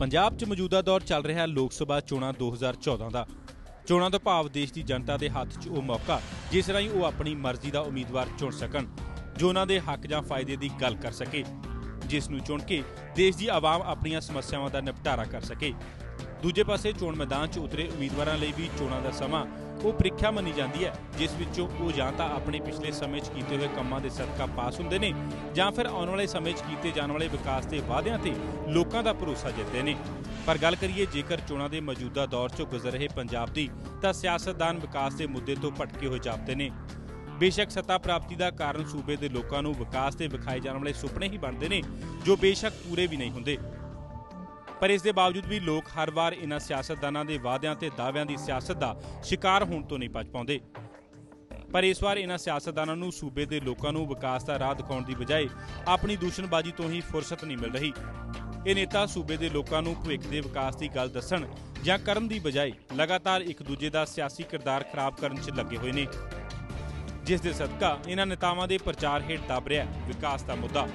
ਪੰਜਾਬ 'ਚ ਮੌਜੂਦਾ ਦੌਰ ਚੱਲ ਰਿਹਾ ਲੋਕ ਸਭਾ ਚੋਣਾਂ 2014 ਦਾ। ਚੋਣਾਂ ਤੋਂ ਭਾਵ ਦੇਸ਼ ਦੀ ਜਨਤਾ ਦੇ ਹੱਥ 'ਚ ਉਹ ਮੌਕਾ, ਜਿਸ ਰਾਹੀਂ ਉਹ ਆਪਣੀ ਮਰਜ਼ੀ ਦਾ ਉਮੀਦਵਾਰ ਚੁਣ ਸਕਣ, ਜੋ ਉਹਨਾਂ ਦੇ ਹੱਕ ਜਾਂ ਫਾਇਦੇ ਦੀ ਗੱਲ ਕਰ ਸਕੇ, ਜਿਸ ਨੂੰ ਚੁਣ ਕੇ ਦੇਸ਼ ਦੀ ਆਵਾਮ ਆਪਣੀਆਂ ਸਮੱਸਿਆਵਾਂ ਦਾ ਨਿਪਟਾਰਾ ਕਰ ਸਕੇ। ਦੂਜੇ ਪਾਸੇ ਚੋਣ ਮੈਦਾਨ 'ਚ ਉਤਰੇ ਉਮੀਦਵਾਰਾਂ ਲਈ ਵੀ ਚੋਣਾਂ ਦਾ ਸਮਾਂ ਉਹ ਪ੍ਰੀਖਿਆ ਮੰਨੀ ਜਾਂਦੀ ਹੈ, ਜਿਸ ਵਿੱਚੋਂ ਉਹ ਜਾਂ ਤਾਂ ਆਪਣੇ ਪਿਛਲੇ ਸਮੇਂ 'ਚ ਕੀਤੇ ਹੋਏ ਕੰਮਾਂ ਦੇ ਸਦਕਾ ਪਾਸ ਹੁੰਦੇ ਨੇ, ਜਾਂ ਫਿਰ ਆਉਣ ਵਾਲੇ ਸਮੇਂ 'ਚ ਕੀਤੇ ਜਾਣ ਵਾਲੇ ਵਿਕਾਸ ਦੇ ਵਾਅਦਿਆਂ ਤੇ ਲੋਕਾਂ ਦਾ ਭਰੋਸਾ ਜਿੱਤਦੇ ਨੇ। ਪਰ ਗੱਲ ਕਰੀਏ, ਜੇਕਰ ਚੋਣਾਂ ਦੇ ਮੌਜੂਦਾ ਦੌਰ 'ਚੋਂ ਗੁਜ਼ਰ ਰਹੇ ਪੰਜਾਬ ਦੀ, ਤਾਂ ਸਿਆਸਤਦਾਨ ਵਿਕਾਸ ਦੇ ਮੁੱਦੇ ਤੋਂ ਭਟਕੇ ਹੋਏ ਜਾਪਦੇ ਨੇ। ਬੇਸ਼ੱਕ ਸੱਤਾ ਪ੍ਰਾਪਤੀ ਦਾ ਕਾਰਨ ਸੂਬੇ ਦੇ ਲੋਕਾਂ ਨੂੰ ਵਿਕਾਸ 'ਤੇ ਵਿਖਾਏ ਜਾਣ ਵਾਲੇ ਸੁਪਨੇ ਹੀ ਬਣਦੇ ਨੇ, ਜੋ ਬੇਸ਼ੱਕ ਪੂਰੇ ਵੀ ਨਹੀਂ ਹੁੰਦੇ। ਪਰ ਇਸ ਦੇ ਬਾਵਜੂਦ ਵੀ ਲੋਕ ਹਰ ਵਾਰ ਇਹਨਾਂ ਸਿਆਸਤਦਾਨਾਂ ਦੇ ਵਾਅਦਿਆਂ ਤੇ ਦਾਅਵਿਆਂ ਦੀ ਸਿਆਸਤ ਦਾ ਸ਼ਿਕਾਰ ਹੋਣ ਤੋਂ ਨਹੀਂ ਬਚ ਪਾਉਂਦੇ। ਪਰ ਇਸ ਵਾਰ ਇਹਨਾਂ ਸਿਆਸਤਦਾਨਾਂ ਨੂੰ ਸੂਬੇ ਦੇ ਲੋਕਾਂ ਨੂੰ ਵਿਕਾਸ ਦਾ ਰਾਹ ਦਿਖਾਉਣ ਦੀ ਬਜਾਏ ਆਪਣੀ ਦੂਸ਼ਣਬਾਜ਼ੀ ਤੋਂ ਹੀ ਫੁਰਸਤ ਨਹੀਂ ਮਿਲ ਰਹੀ। ਇਹ ਨੇਤਾ ਸੂਬੇ ਦੇ ਲੋਕਾਂ ਨੂੰ ਭਵਿੱਖ ਦੇ ਵਿਕਾਸ ਦੀ ਗੱਲ ਦੱਸਣ ਜਾਂ ਕਰਨ ਦੀ ਬਜਾਏ ਲਗਾਤਾਰ ਇੱਕ ਦੂਜੇ ਦਾ ਸਿਆਸੀ ਕਿਰਦਾਰ ਖਰਾਬ ਕਰਨ 'ਚ ਲੱਗੇ ਹੋਏ ਨੇ। ਜਿਸ ਦੇ ਸਦਕਾ ਇਹਨਾਂ ਨੇਤਾਵਾਂ ਦੇ ਪ੍ਰਚਾਰ ਹੇਠ ਦਬ ਰਿਹਾ ਵਿਕਾਸ ਦਾ ਮੁੱਦਾ।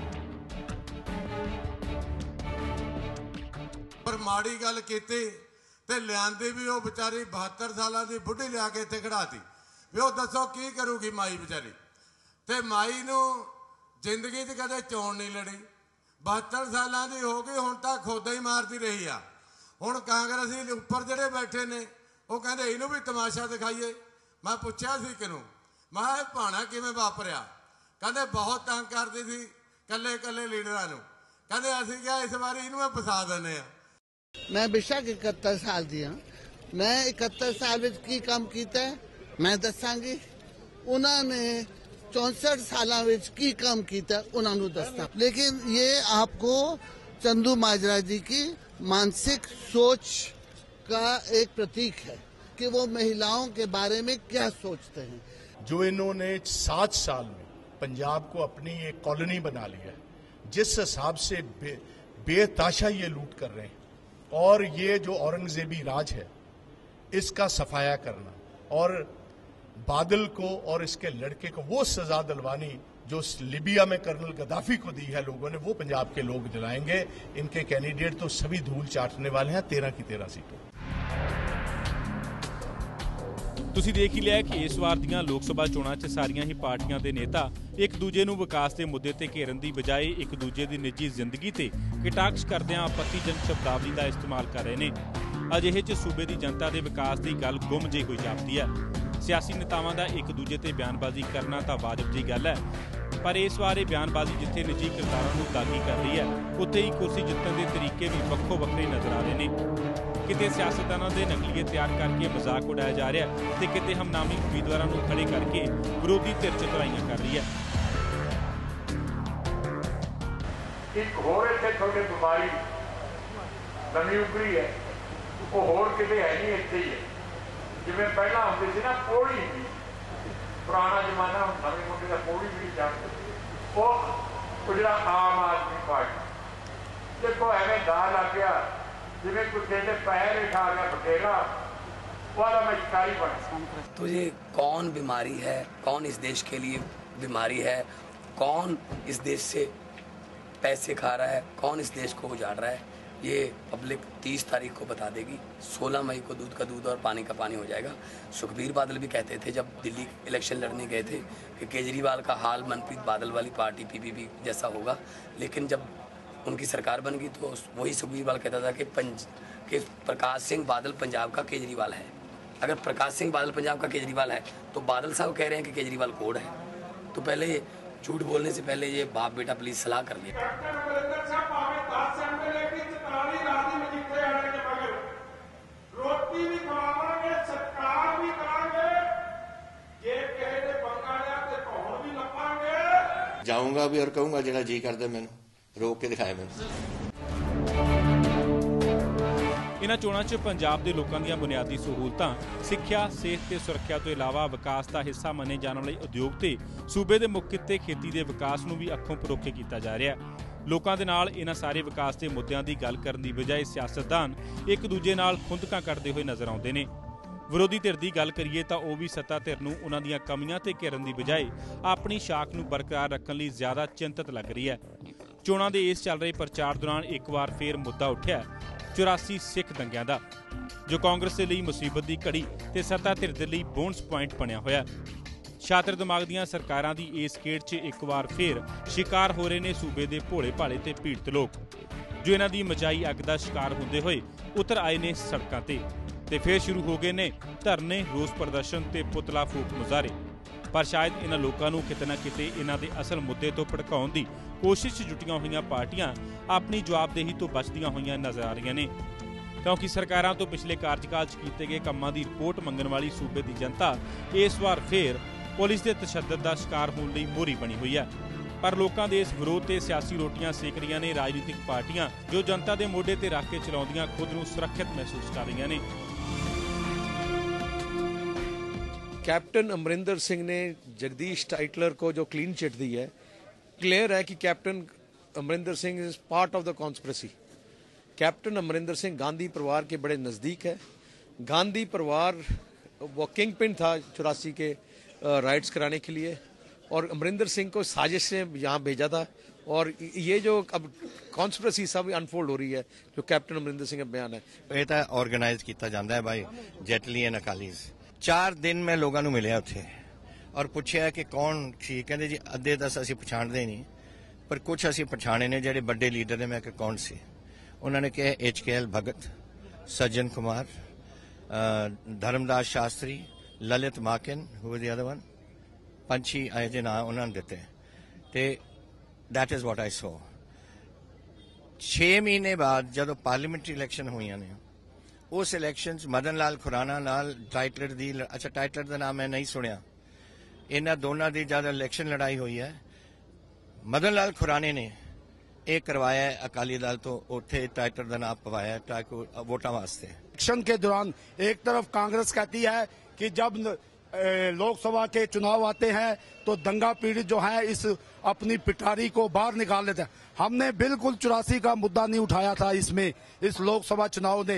ਪਰ ਮਾੜੀ ਗੱਲ ਕੀਤੀ ਤੇ ਲਿਆਂਦੇ ਵੀ ਉਹ ਵਿਚਾਰੀ 72 ਸਾਲਾਂ ਦੀ ਬੁੱਢੀ ਲਿਆ ਕੇ ਇੱਥੇ ਖੜਾਤੀ ਵੀ ਉਹ ਦੱਸੋ ਕੀ ਕਰੂਗੀ ਮਾਈ ਵਿਚਾਰੀ? ਤੇ ਮਾਈ ਨੂੰ ਜ਼ਿੰਦਗੀ 'ਚ ਕਦੇ ਚੋਣ ਨਹੀਂ ਲੜੀ। 72 ਸਾਲਾਂ ਦੀ ਹੋ ਗਈ, ਹੁਣ ਤਾਂ ਖੋਦਾ ਹੀ ਮਾਰਦੀ ਰਹੀ ਆ। ਹੁਣ ਕਾਂਗਰਸੀ ਉੱਪਰ ਜਿਹੜੇ ਬੈਠੇ ਨੇ, ਉਹ ਕਹਿੰਦੇ ਇਹਨੂੰ ਵੀ ਤਮਾਸ਼ਾ ਦਿਖਾਈਏ। ਮੈਂ ਪੁੱਛਿਆ ਸੀ ਕਿਨੂੰ? ਮੈਂ ਇਹ ਭਾਣਾ ਕਿਵੇਂ ਵਾਪਰਿਆ? ਕਹਿੰਦੇ, ਬਹੁਤ ਤੰਗ ਕਰਦੀ ਸੀ ਕੱਲੇ ਕੱਲੇ ਲੀਡਰਾਂ ਨੂੰ। ਕਹਿੰਦੇ, ਅਸੀਂ ਕਿਹਾ, ਇਸ ਵਾਰੀ ਇਹਨੂੰ ਮੈਂ ਫਸਾ ਦਿੰਦੇ ਆ ਮੈਂ ਬੇਸ਼ੱਕ 71 ਸਾਲ ਦੀ ਹਾਂ ਮੈਂ 71 ਸਾਲ ਵਿੱਚ ਕੀ ਕੰਮ ਕੀਤਾ ਹੈ ਮੈਂ ਦੱਸਾਂਗੀ ਉਹਨਾਂ ਨੇ 64 ਸਾਲਾਂ ਵਿੱਚ ਕੀ ਕੰਮ ਕੀਤਾ ਉਹਨਾਂ ਨੂੰ ਦੱਸਣਾ ਲੇਕਿਨ ਇਹ ਆਪਕੋ चंदू माजरा जी की मानसिक सोच का एक प्रतीक है कि वो महिलाओं के बारे में क्या सोचते हैं जो इन्होंने सात साल में पंजाब को अपनी एक कॉलोनी बना लिया है जिस हिसाब से बे, बेताशा ये लूट कर रहे हैं और ये जो औरंगजेबी राज है, इसका सफाया करना और बादल को और इसके लड़के को, वो सजा दिलवानी जो लिबिया में कर्नल गद्दाफी को दी है लोगों ने, वो पंजाब के लोग दिलाएँगे। इनके कैंडिडेट तो सभी धूल चाटने वाले हैं, तेरह की तेरह सीटों। ਤੁਸੀਂ ਦੇਖ ਹੀ ਲਿਆ ਕਿ ਇਸ ਵਾਰ ਦੀਆਂ ਲੋਕ ਸਭਾ ਚੋਣਾਂ 'ਚ ਸਾਰੀਆਂ ਹੀ ਪਾਰਟੀਆਂ ਦੇ ਨੇਤਾ ਇੱਕ ਦੂਜੇ ਨੂੰ ਵਿਕਾਸ ਦੇ ਮੁੱਦੇ ਤੇ ਘੇਰਨ ਦੀ ਬਜਾਏ ਇੱਕ ਦੂਜੇ ਦੀ ਨਿੱਜੀ ਜ਼ਿੰਦਗੀ ਤੇ ਕਟਾਕਸ਼ ਕਰਦਿਆਂ ਆਪੱਤੀਜਨਕ ਸ਼ਬਦਾਵਲੀ ਦਾ ਇਸਤੇਮਾਲ ਕਰ ਰਹੇ ਨੇ। ਅਜਿਹੇ 'ਚ ਸੂਬੇ ਦੀ ਜਨਤਾ ਦੇ ਵਿਕਾਸ ਦੀ ਗੱਲ ਗੁੰਮ ਜਿਹੀ ਹੋਈ ਜਾਪਦੀ ਹੈ। ਸਿਆਸੀ ਨੇਤਾਵਾਂ ਦਾ ਇੱਕ ਦੂਜੇ ਤੇ ਬਿਆਨਬਾਜ਼ੀ ਕਰਨਾ ਤਾਂ ਵਾਜਬ ਜੀ ਗੱਲ ਹੈ। ਪਰ ਇਸ ਵਾਰ ਇਹ ਬਿਆਨਬਾਜ਼ੀ ਜਿੱਥੇ ਨਿੱਜੀ ਕਿਰਦਾਰਾਂ ਨੂੰ ਦਾਗੀ ਕਰ ਰਹੀ ਹੈ, ਉੱਥੇ ਹੀ ਕੁਰਸੀ ਜਿੱਤਣ ਦੇ ਤਰੀਕੇ ਵੀ ਵੱਖੋ ਵੱਖਰੇ ਨਜ਼ਰ ਆ ਰਹੇ ਨੇ। ਕਿਤੇ ਸਿਆਸਤਦਾਨਾਂ ਦੇ ਨਕਲੀਏ ਤਿਆਰ ਕਰਕੇ ਮਜ਼ਾਕ ਉਡਾਇਆ ਜਾ ਰਿਹਾ ਹੈ ਤੇ ਕਿਤੇ ਹਮਨਾਮੀ ਉਮੀਦਵਾਰਾਂ ਨੂੰ ਖੜੇ ਕਰਕੇ ਵਿਰੋਧੀ ਧਿਰ ਚਤਰਾਈਆਂ ਕਰ ਰਹੀ ਹੈ। ਇੱਕ ਹੋਰ ਇੱਥੇ ਤੁਹਾਡੇ ਬਿਮਾਰੀ ਨਵੀਂ ਉਭਰੀ ਹੈ। ਉਹ ਹੋਰ ਕਿਤੇ ਹੈ ਨਹੀਂ, ਇੱਥੇ ਹੀ ਹੈ। ਜਿਵੇਂ ਪਹਿਲਾਂ ਹੁੰਦੀ ਸੀ ਨਾ ਕੋੜੀ ਸੀ। ਪੁਰਾਣਾ ਜ਼ਮਾਨਾ ਹੁਣ ਨਵੇਂ ਮੁੰਡੇ ਦਾ ਪੋੜੀ ਵੀ ਨਹੀਂ ਉਹ ਜਿਹੜਾ ਆਮ ਆਦਮੀ ਪਾਰਟੀ, ਦੇਖੋ ਐਵੇਂ ਦਾ ਲੱਗ ਗਿਆ। ਜਿਵੇਂ ਕੋਈ ਕਹਿੰਦੇ ਪੈਰ ਉਠਾ ਗਿਆ ਬਟੇਰਾ ਉਹਦਾ ਮੈਂ ਸ਼ਿਕਾਰੀ ਬਣ तो ये कौन बीमारी है कौन इस देश के लिए बीमारी है कौन इस देश से पैसे खा रहा है कौन इस देश को उजाड़ रहा है ये पब्लिक 30 तारीख को बता देगी 16 मई को दूध का दूध और पानी का पानी हो जाएगा सुखबीर बादल भी कहते थे जब दिल्ली इलेक्शन लड़ने गए थे कि केजरीवाल का हाल मनप्रीत बादल वाली पार्टी पीपीपी जैसा होगा लेकिन जब उनकी सरकार बन गई तो वही सुखबीर बादल कहता था कि पंज कि प्रकाश सिंह बादल पंजाब का केजरीवाल है अगर प्रकाश सिंह बादल पंजाब का केजरीवाल है तो बादल साहब कह रहे हैं कि केजरीवाल कोड है तो पहले ये झूठ बोलने से पहले ये बाप बेटा प्लीज सलाह कर लिया ਕੈਪਟਨ ਅਮਰਿੰਦਰ ਸਾਹਿਬ ਭਾਵੇਂ 10 ਐਮਐਲਏ ਕੀ 44 ਰਾਤ ਦੀ ਮਜੀਠੇ ਆਣੇ ਦੇ ਮਗਰ ਰੋਟੀ ਵੀ ਖਵਾਵਾਂਗੇ ਸਤਕਾਰ ਵੀ ਕਰਾਂਗੇ ਜੇ ਕਿਸੇ ਦੇ ਪੰਗਾ ਲਿਆ ਤੇ ਧੌਣ ਵੀ ਲੱਪਾਂਗੇ ਜਾਊਂਗਾ ਵੀ ਔਰ ਕਹੂੰਗਾ ਜਿਹੜਾ ਜੀ ਕਰਦਾ ਮੈਨੂੰ ਰੋਕ ਕੇ ਦਿਖਾਏ ਮੈਨੂੰ। ਇਹਨਾਂ ਚੋਣਾਂ 'ਚ ਪੰਜਾਬ ਦੇ ਲੋਕਾਂ ਦੀਆਂ ਬੁਨਿਆਦੀ ਸਹੂਲਤਾਂ, ਸਿੱਖਿਆ, ਸਿਹਤ ਤੇ ਸੁਰੱਖਿਆ ਤੋਂ ਇਲਾਵਾ ਵਿਕਾਸ ਦਾ ਹਿੱਸਾ ਮੰਨੇ ਜਾਣ ਵਾਲੇ ਉਦਯੋਗ ਤੇ ਸੂਬੇ ਦੇ ਮੁੱਖ ਕਿੱਤੇ ਖੇਤੀ ਦੇ ਵਿਕਾਸ ਨੂੰ ਵੀ ਅੱਖੋਂ ਪਰੋਖੇ ਕੀਤਾ ਜਾ ਰਿਹਾ ਹੈ। ਲੋਕਾਂ ਦੇ ਨਾਲ ਇਹਨਾਂ ਸਾਰੇ ਵਿਕਾਸ ਦੇ ਮੁੱਦਿਆਂ ਦੀ ਗੱਲ ਕਰਨ ਦੀ ਬਜਾਏ ਸਿਆਸਤਦਾਨ ਇੱਕ ਦੂਜੇ ਨਾਲ ਖੁੰਦਕਾਂ ਕੱਢਦੇ ਹੋਏ ਨਜ਼ਰ ਆਉਂਦੇ ਨੇ। ਵਿਰੋਧੀ ਧਿਰ ਦੀ ਗੱਲ ਕਰੀਏ ਤਾਂ ਉਹ ਵੀ ਸੱਤਾ ਧਿਰ ਨੂੰ ਉਹਨਾਂ ਦੀਆਂ ਕਮੀਆਂ ਤੇ ਘੇਰਨ ਦੀ ਬਜਾਏ ਆਪਣੀ ਸ਼ਾਖ ਨੂੰ ਬਰਕਰਾਰ ਰੱਖਣ ਲਈ ਜ਼ਿਆਦਾ ਚਿੰਤਤ ਲੱਗ ਰਹੀ ਹੈ। ਚੋਣਾਂ ਦੇ ਇਸ ਚੱਲ ਰਹੇ ਪ੍ਰਚਾਰ ਦੌਰਾਨ ਇੱਕ ਵਾਰ ਫੇਰ ਮੁੱਦਾ ਉੱਠਿਆ 84 ਸਿੱਖ ਦੰਗਿਆਂ ਦਾ, ਜੋ ਕਾਂਗਰਸ ਦੇ ਲਈ ਮੁਸੀਬਤ ਦੀ ਘੜੀ ਤੇ ਸੱਤਾ ਧਿਰ ਦੇ ਲਈ ਬੋਨਸ ਪੁਆਇੰਟ ਬਣਿਆ ਹੋਇਆ। ਛਾਤਰ ਦਿਮਾਗ ਦੀਆਂ ਸਰਕਾਰਾਂ ਦੀ ਇਸ ਖੇਡ 'ਚ ਇੱਕ ਵਾਰ ਫੇਰ ਸ਼ਿਕਾਰ ਹੋ ਰਹੇ ਨੇ ਸੂਬੇ ਦੇ ਭੋਲੇ ਭਾਲੇ ਤੇ ਪੀੜਤ ਲੋਕ। ਜੋ ਇਹਨਾਂ ਦੀ ਮਚਾਈ ਅੱਗ ਦਾ ਸ਼ਿਕਾਰ ਹੁੰਦੇ ਹੋਏ ਉਤਰ ਆਏ ਨੇ ਸੜਕਾਂ ਤੇ ਤੇ ਫੇਰ ਸ਼ੁਰੂ ਹੋ ਗਏ ਨੇ ਧਰਨੇ, ਰੋਸ ਪ੍ਰਦਰਸ਼ਨ ਤੇ ਪੁਤਲਾ ਫੂਕ ਮੁਜ਼ਾਹਰੇ। ਪਰ ਸ਼ਾਇਦ ਇਹਨਾਂ ਲੋਕਾਂ ਨੂੰ ਕਿਤੇ ਨਾ ਕਿਤੇ ਇਹਨਾਂ ਦੇ ਅਸਲ ਮੁੱਦੇ ਤੋਂ ਭੜਕਾਉਣ ਦੀ ਕੋਸ਼ਿਸ਼ 'ਚ ਜੁਟੀਆਂ ਹੋਈਆਂ ਪਾਰਟੀਆਂ ਆਪਣੀ ਜਵਾਬਦੇਹੀ ਤੋਂ ਬਚਦੀਆਂ ਹੋਈਆਂ ਨਜ਼ਰ ਆ ਰਹੀਆਂ ਨੇ। ਕਿਉਂਕਿ ਸਰਕਾਰਾਂ ਤੋਂ ਪਿਛਲੇ ਕਾਰਜਕਾਲ 'ਚ ਕੀਤੇ ਗਏ ਕੰਮਾਂ ਦੀ ਰਿਪੋਰਟ ਮੰਗਣ ਵਾਲੀ ਸੂਬੇ ਦੀ ਜਨਤਾ ਇਸ ਵਾਰ ਫੇਰ ਪੁਲਿਸ ਦੇ ਤਸ਼ੱਦਦ ਦਾ ਸ਼ਿਕਾਰ ਹੋਣ ਲਈ ਮੋਹਰੀ ਬਣੀ ਹੋਈ ਹੈ। ਪਰ ਲੋਕਾਂ ਦੇ ਇਸ ਵਿਰੋਧ ਤੇ ਸਿਆਸੀ ਰੋਟੀਆਂ ਸੇਕ ਰਹੀਆਂ ਨੇ ਰਾਜਨੀਤਿਕ ਪਾਰਟੀਆਂ ਜੋ ਜਨਤਾ ਦੇ ਮੋਢੇ ਤੇ ਰੱਖ ਕੇ ਚਲਾਉਂਦੀਆਂ ਖੁਦ ਨੂੰ ਸੁਰੱਖਿਅਤ ਮਹਿਸੂਸ ਕਰ ਰਹੀਆਂ ਨੇ। कैप्टन अमरिंदर सिंह ने जगदीश टाइटलर को जो क्लीन चिट दी है क्लियर है कि captain Amarinder Singh is part of the conspiracy captain Amarinder Singh Gandhi परिवार के बड़े नज़दीक है गांधी परिवार वो किंग पिन था चौरासी के राइट्स कराने के लिए और अमरिंदर सिंह को साजिश से यहाँ भेजा था और ये जो अब कॉन्स्परेसी सब अनफोल्ड हो रही है जो कैप्टन अमरिंदर सिंह का बयान है ਇਹ ਤਾਂ ਆਰਗੇਨਾਈਜ਼ ਕੀਤਾ ਜਾਂਦਾ ਹੈ ਬਾਈ ਜੈਟਲੀ ਐਂਡ ਅਕਾਲੀਜ਼ 4 ਦਿਨ ਮੈਂ ਲੋਕਾਂ ਨੂੰ ਮਿਲਿਆ ਉੱਥੇ ਔਰ ਪੁੱਛਿਆ ਕਿ ਕੌਣ ਸੀ? ਕਹਿੰਦੇ ਜੀ, ਅੱਧੇ ਤਾਂ ਅਸੀਂ ਪਛਾਣਦੇ ਨਹੀਂ, ਪਰ ਕੁਝ ਅਸੀਂ ਪਛਾਣੇ ਨੇ ਜਿਹੜੇ ਵੱਡੇ ਲੀਡਰ ਨੇ। ਮੈਂ ਕਿ ਕੌਣ ਸੀ? ਉਹਨਾਂ ਨੇ ਕਿਹਾ H K L Bhagat, Sajjan Kumar Dharamdas Shastri, Lalit Maken who the other one ਪੰਛੀ ਆਏ ਜੇ ਨਾਂ ਉਹਨਾਂ ਨੇ ਦਿੱਤੇ। ਤੇ that is what I so 6 ਮਹੀਨੇ ਬਾਅਦ ਜਦੋਂ ਪਾਰਲੀਮੈਂਟਰੀ ਇਲੈਕਸ਼ਨ ਹੋਈਆਂ ਨੇ ਉਸ ਇਲੈਕਸ਼ਨ 'ਚ ਮਦਨ ਲਾਲ ਖੁਰਾਨਾ ਨਾਲ ਟਾਈਟਲਰ ਦੀ ਲ- ਅੱਛਾ ਟਾਈਟਲਰ ਦਾ ਨਾਮ ਮੈਂ ਨਹੀਂ ਸੁਣਿਆ ਇਹਨਾਂ ਦੋਨਾਂ ਦੀ ਜਦ ਇਲੈਕਸ਼ਨ ਲੜਾਈ ਹੋਈ ਹੈ ਮਦਨ ਲਾਲ ਖੁਰਾਨੇ ਨੇ ਇਹ ਕਰਵਾਇਆ ਹੈ ਅਕਾਲੀ ਦਲ ਤੋਂ ਉੱਥੇ ਟਾਈਟਲਰ ਦਾ ਨਾਮ ਪਵਾਇਆ ਹੈ ਤਾਂ ਕਿ ਉਹ ਵੋਟਾਂ ਵਾਸਤੇ इलेक्शन के दौरान एक तरफ कांग्रेस कहती है कि जब ए, लोकसभा के चुनाव आते हैं तो दंगा पीड़ित जो है इस अपनी पिटारी को बाहर निकाल लेते हैं हमने बिल्कुल चौरासी का मुद्दा नहीं उठाया था इसमें इस लोकसभा चुनाव ने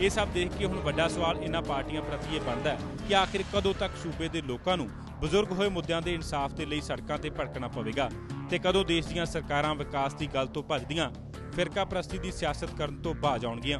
ਇਹ ਸਭ ਦੇਖ ਕੇ ਹੁਣ ਵੱਡਾ ਸਵਾਲ ਇਹਨਾਂ ਪਾਰਟੀਆਂ ਪ੍ਰਤੀ ਇਹ ਬਣਦਾ ਹੈ ਕਿ ਆਖਿਰ ਕਦੋਂ ਤੱਕ ਸੂਬੇ ਦੇ ਲੋਕਾਂ ਨੂੰ ਬਜ਼ੁਰਗ ਹੋਏ ਮੁੱਦਿਆਂ ਦੇ ਇਨਸਾਫ ਦੇ ਲਈ ਸੜਕਾਂ ਤੇ ਭੜਕਣਾ ਪਵੇਗਾ ਤੇ ਕਦੋਂ ਦੇਸ਼ ਦੀਆਂ ਸਰਕਾਰਾਂ ਵਿਕਾਸ ਦੀ ਗੱਲ ਤੋਂ ਭੱਜਦੀਆਂ ਫਿਰਕਾ ਪ੍ਰਸਤੀ ਦੀ ਸਿਆਸਤ ਕਰਨ ਤੋਂ ਬਾਜ ਆਉਣਗੀਆਂ।